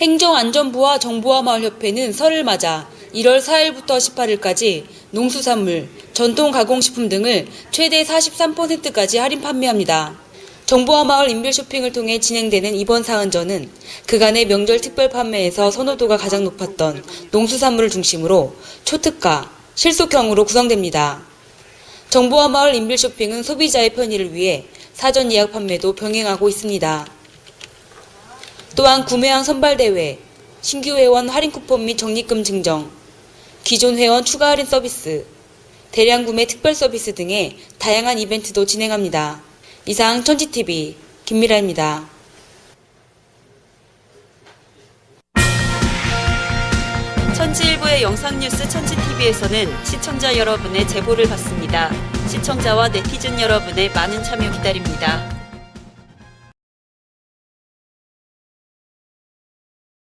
행정안전부와 정보화마을협회는 설을 맞아 1월 4일부터 18일까지 농수산물, 전통 가공식품 등을 최대 43%까지 할인 판매합니다. 정보화 마을 인별 쇼핑을 통해 진행되는 이번 사은전은 그간의 명절 특별 판매에서 선호도가 가장 높았던 농수산물을 중심으로 초특가, 실속형으로 구성됩니다. 정보화 마을 인별 쇼핑은 소비자의 편의를 위해 사전 예약 판매도 병행하고 있습니다. 또한 구매왕 선발대회, 신규 회원 할인 쿠폰 및 적립금 증정, 기존 회원 추가 할인 서비스, 대량 구매 특별 서비스 등의 다양한 이벤트도 진행합니다. 이상 천지TV 김미라입니다. 천지일보의 영상뉴스 천지TV에서는 시청자 여러분의 제보를 받습니다. 시청자와 네티즌 여러분의 많은 참여 기다립니다.